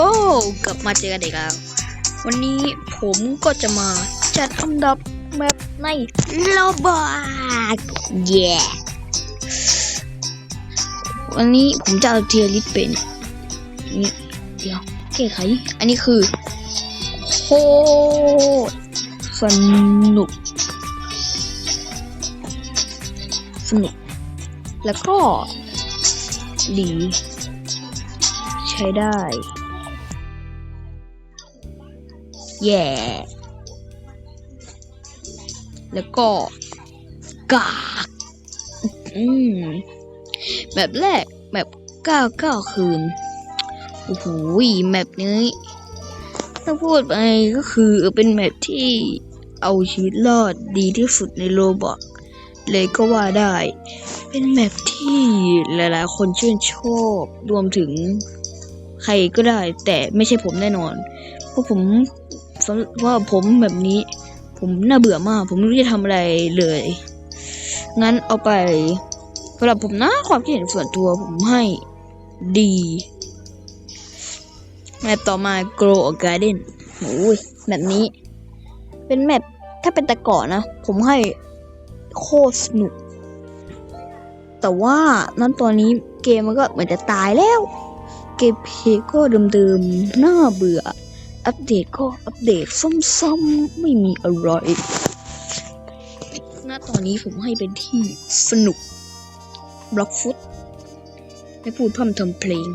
โอ้กลับมาเจอกันอีกแล้ว วันนี้ผมก็จะมาจัดอันดับแมปในโลบอกเย้วันนี้ผมจะเอาเทียริสเป็นนี่เดี๋ยวแก้ไข อันนี้คือโคตรสนุก สนุก แล้วก็ดี ใช้ได้ แย่แล้วก็กากอืมแบบแรกแบบเก้าเก้าคืน โอ้โหแมปนี้ถ้าพูดไปก็คือเป็นแมปที่เอาชีวิตรอดดีที่สุดในโลบอกเลยก็ว่าได้ เป็นแมปที่หลายๆ คนชื่นชอบ รวมถึงใครก็ได้ แต่ไม่ใช่ผมแน่นอน เพราะผม สำหรับว่าผมแบบนี้ ผมน่าเบื่อมาก ผมไม่รู้จะทำอะไรเลย งั้นเอาไปสำหรับผมนะความคิดเห็นส่วนตัวผมให้ดีแมปต่อมา Grow a Garden โอ้ยแบบนี้ เป็นแมปถ้าเป็นแต่ก่อนนะ ผมให้โคตรสนุก แต่ว่านั้นตอนนี้เกมมันก็เหมือนจะตายแล้ว เกมเพก็เดิมๆ น่าเบื่อ อัปเดตก็อัปเดตซ้ำๆไม่มีอะไรณตอนนี้ผมให้เป็นที่สนุกบล็อกฟุตไม่พูดพร่ำทำเพลง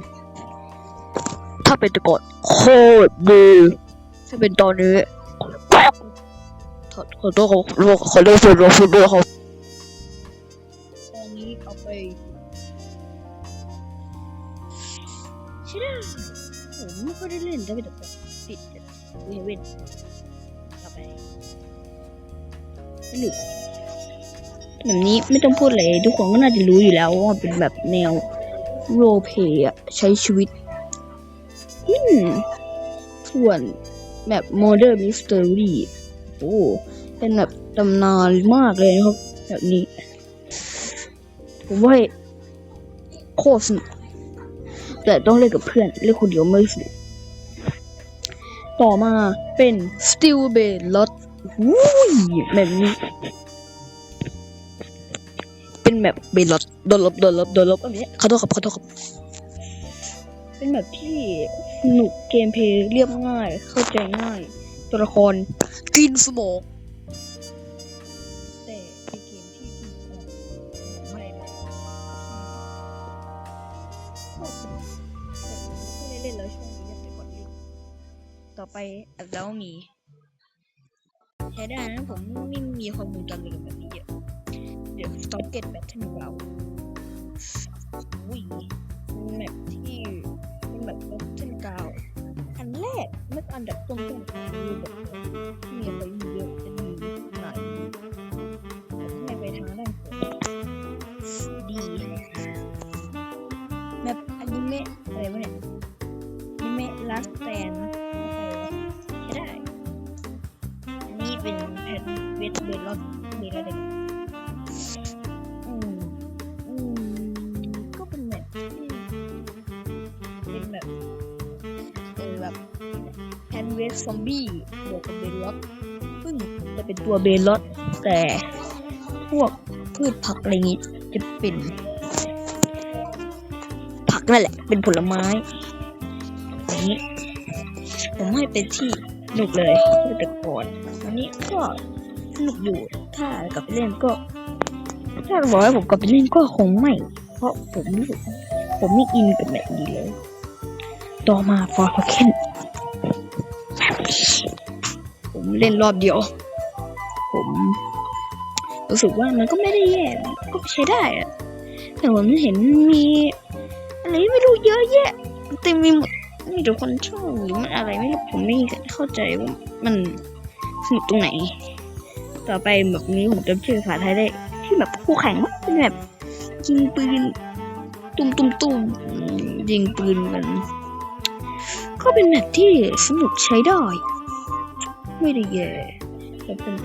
ถ้าเป็นแตะกอนโคตรดีถ้าเป็นตอนนี้ขอขอโทษขอขอเลิกพูดบล็อกฟุตด้วยครับตอนนี้เอาไปใช่ได้ผมไม่ค่อยได้เล่นถ้าเป็นแตะกอน ติดเวเว่นเอไปไม่หลุดแบบนี้ไม่ต้องพูดเลยทุกคนก็น่าจะรู้อยู่แล้วว่าเป็นแบบแนวโรเพย์อะใช้ชีวิตอืมส่วนแบบ Modern Mystery โอ้เป็นแบบตำนานมากเลยนะครับ แบบนี้ ผมว่าโคตรสนุกแต่ต้องเล่นกับเพื่อนเล่นคนเดียวไม่สนุก ต่อมาเป็น Steel b a l o t อุ้ยแบบนี้ เป็นแบบเบลลดโดนลบโดนลบโดนลบแบบนี้ขอโทษครับขอโทษครับเป็นแบบที่สนุกเกมเพลย์เรียบง่าย เข้าใจง่าย ตัวละครกินสมองแต่เป็นเกมที่กินสมองไม่ได้ไม่ได้เล่นแล้วช่วง ต่อไปอัลแลวมี ใช้ได้นะผมไม่มีความมูลจำเลยแบบนี้เยอะเดี๋ยวต้องเก็ตแบทให้เราอุ้ยแมปที่เป็นแบบแบทเทิลกาวอันแรกไม่อันดับต้นๆคือแบบมีอะไรเยอะจะมีหลายไม่ไปทางด้านดีแบบอนิเมะอะไรวะเนี่ยอนิเมะลัสแตน ผ่นเวทเบลล์เบลล์เด็กอืมอืมก็เป็นแบบเป็นแบบเออแบบแฮนด์เวสซอมบี้บวกกับเบลล็อตซึ่งจะเป็นตัวเบลล็อตแต่พวกพืชผักอะไรงี้จะเป็นผักนั่นแหละ เป็นผลไม้อันนี้ผมให้เป็นที่สนุกเลยแต่ก่อนอันนี้ก็ สนุกอยู่ ถ้ากลับไปเล่นก็ ถ้าบอกให้ผมกลับไปเล่นก็คงไม่ เพราะผมรู้สึกผมไม่อินกับแบบนี้เลย ต่อมาฟอร์ฟเคนผมเล่นรอบเดียว ผมรู้สึกว่ามันก็ไม่ได้แย่ก็ใช้ได้อะแต่ผมเห็นมีอะไรไม่รู้เยอะแยะเต็มไปหมดมีแต่คนชอบหรือมันอะไรไม่รู้ผมไม่เข้าใจว่ามันสนุกตรงไหน ต่อไปแบบนี้ผมจำชื่อภาษาไทยได้ ที่แบบคู่แข่งเป็นแบบยิงปืนตุ้มตุ้มตุ้มยิงปืนกัน ก็เป็นแบบที่สนุกใช้ได้ ไม่ได้แย่แต่เป็น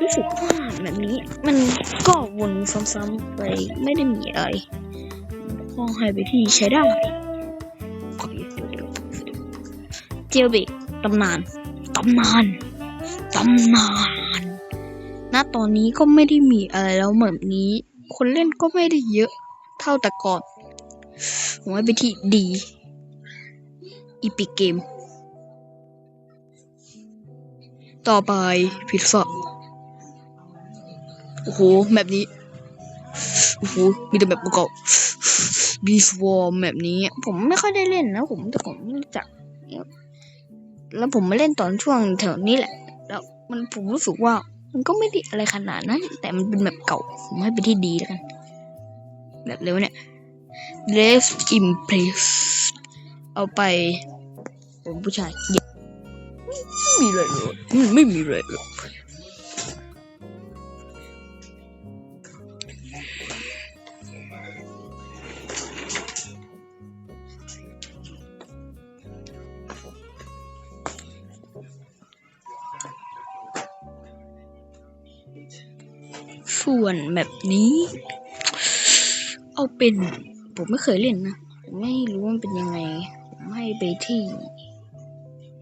รู้สึกว่าแบบนี้ มันก็วนซ้ำๆไปไม่ได้มีอะไรก็ให้ไปที่ใช้ได้เดี๋ยวเดี๋ยวเจลเบกตำนานตำนาน ตำนานณตอนนี้ก็ไม่ได้มีอะไรแล้วแบบนี้ คนเล่นก็ไม่ได้เยอะเท่าแต่ก่อนผมว่าไปนที่ดีอีพิกเกม ต่อไปพิซซ่าโอ้โหแบบนี้ โอ้โห มีแต่แบบเก่าบีสวอร์มแบบนี้ ผมไม่ค่อยได้เล่นนะ ผมแต่ผมไม่รู้จัก แล้วผมมาเล่นตอนช่วงแถวนี้แหละ แล้วมันผมรู้สึกว่า มันก็ไม่ได้อะไรขนาดนั้น แต่มันเป็นแบบเก่า ผมให้ไปที่ดีแล้วกัน แบบเร็วเนี่ย Less Impress เอาไป ผมผู้ชายไม่มีอะไรเลยไม่มีอะไรเลย ส่วนแบบนี้ เอาเป็น ผมไม่เคยเล่นนะ ผมไม่รู้ว่ามันเป็นยังไง ผมให้ไปที่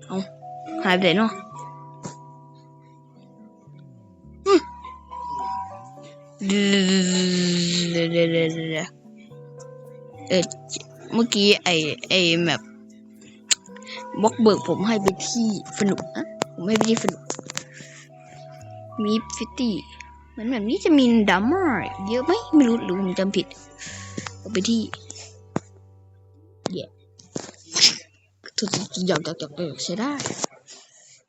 เอาหายไปไหนเนาะเดเดเดเดเดเออเมื่อกี้ไอไอแบบบล็อกเบิกผมให้ไปที่สนุกนะผมให้ไปที่สนุกมีฟิตตี้ มือนแบบนี้จะมีดัมมอร์เยอะไหมไม่รู้หรือผมจำผิดเอาไปที่เย่ทุกอยากอยากอยากอยากใช้ได้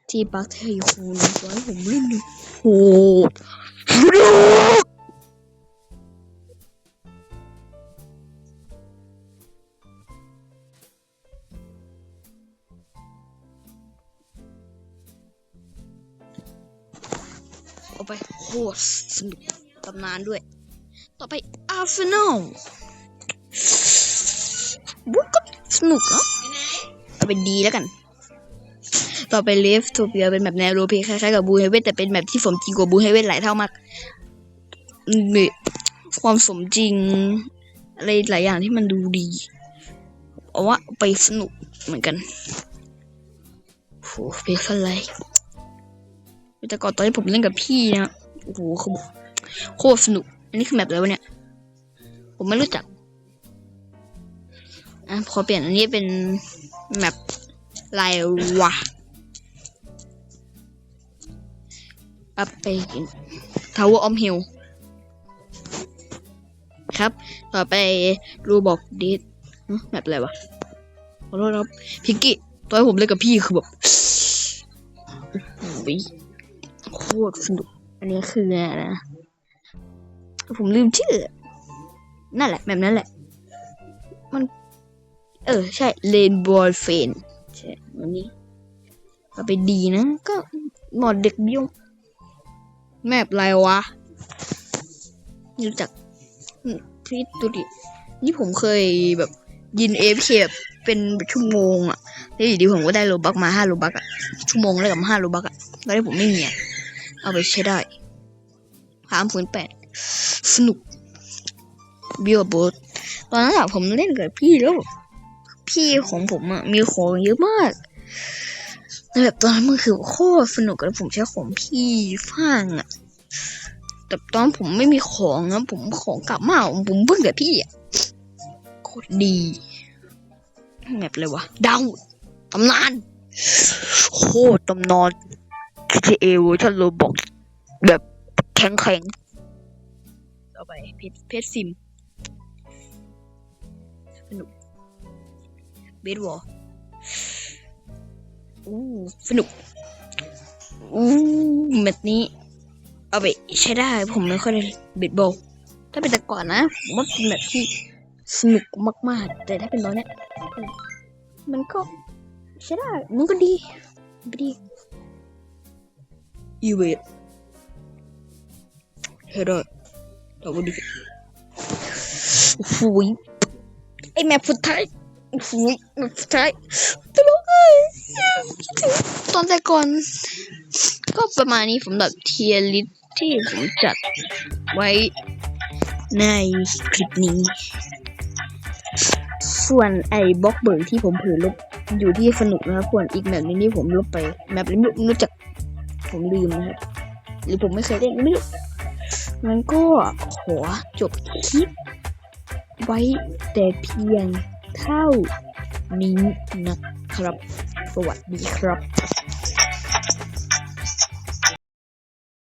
ที่ปักเทยคูนไว้ผมเล่นดูโหเโคตรสนุกตำนานด้วย ต่อไปอาร์เซนอลบุ๊กก็สนุกเนาะเอาเป็นดีแล้วกัน ต่อไปเลฟโทเปียเป็นแบบแนวโรเพลย์คล้ายๆกับบูเฮเวนแต่เป็นแบบที่สมจริงกว่าบูเฮเวนหลายเท่ามากมีความสมจริง อะไรหลายอย่างที่มันดูดีเอาว่าไปสนุกเหมือนกันโหเพลย์อะไรแต่ก่อนตอนที่ผมเล่นกับพี่นะ โอ้โหขบอกโคตรสนุก อันนี้คือแมปอะไรวะเนี่ย ผมไม่รู้จัก อะขอเปลี่ยนอันนี้เป็นแมปลายวะอัพไปทาวเวอร์ออมฮิลครับ ต่อไปรูบอกดิสแมปอะไรวะขอโทษครับพิกกี้ตอนที่ผมเล่นกับพี่คือแบบโอ้ยโคตรสนุก อันนี้คืออะไรนะผมลืมชื่อ นั่นแหละ แบบนั้นแหละ มัน เออ ใช่เลนบอยเฟนใช่วันนี้เอาไปดีนะ ก็หมดเด็กยุ่งแมปไรวะไม่รู้จักพี่ดูดินี่ผมเคยแบบ ยินเอฟเคบเป็นชั่วโมงอะแล้วอยู่ดีผมก็ได้โลบักมาห้าโลบักอะชั่วโมงแล้วกับห้าโลบักอะตอนนี้ผมไม่มีอะ เอาไปใช้ได้สามศูนย์แปดสนุกบิวบดตอนนั้นอะผมเล่นกับพี่แล้ว พี่ของผมอะมีของเยอะมากแล้วแบบตอนนั้นมันคือโคตรสนุกแล้วผมใช้ของพี่ฟังอะแต่ตอนผมไม่มีของนะผมของกลับมาผมเพิ่งกับพี่อะโคตรดีแบบเลยวะดาวตำนานโคตรตำนาน GTA เวอร์ชันโรบอกแบบแข็งแข็งๆต่อไปเพชรเพชรซิมสนุกเบสวอลอู้สนุกอู้แบบนี้ เอาไปใช้ได้ผมไม่ค่อยได้เบสบอลถ้าเป็นแต่ก่อนนะผมว่าเป็นแบบที่สนุกมากๆ แต่ถ้าเป็นตอนเนี้ยมันก็ใช้ได้มันก็ดีดี อีเวทใช้ได้แต่ว่าดีโอ้โหยไอแมปสุดท้ายโอ้ยแมปสุดท้ายจะร้องไห้คิดถึงตอนแต่ก่อน ก็ประมาณนี้สำหรับเทียลิสที่ผมจัดไว้ในคลิปนี้ ส่วนไอ้บล็อกเบิร์ที่ผมเผลอลบอยู่ที่สนุกนะครับ ส่วนอีกแบบนึงที่ผมลบไป แมปนี้ไม่รู้จัก ผมลืมนะครับหรือผมไม่เคยเล่นไม่รู้มันก็ขอจบคลิป ไว้แต่เพียงเท่านี้นะครับ สวัสดีครับ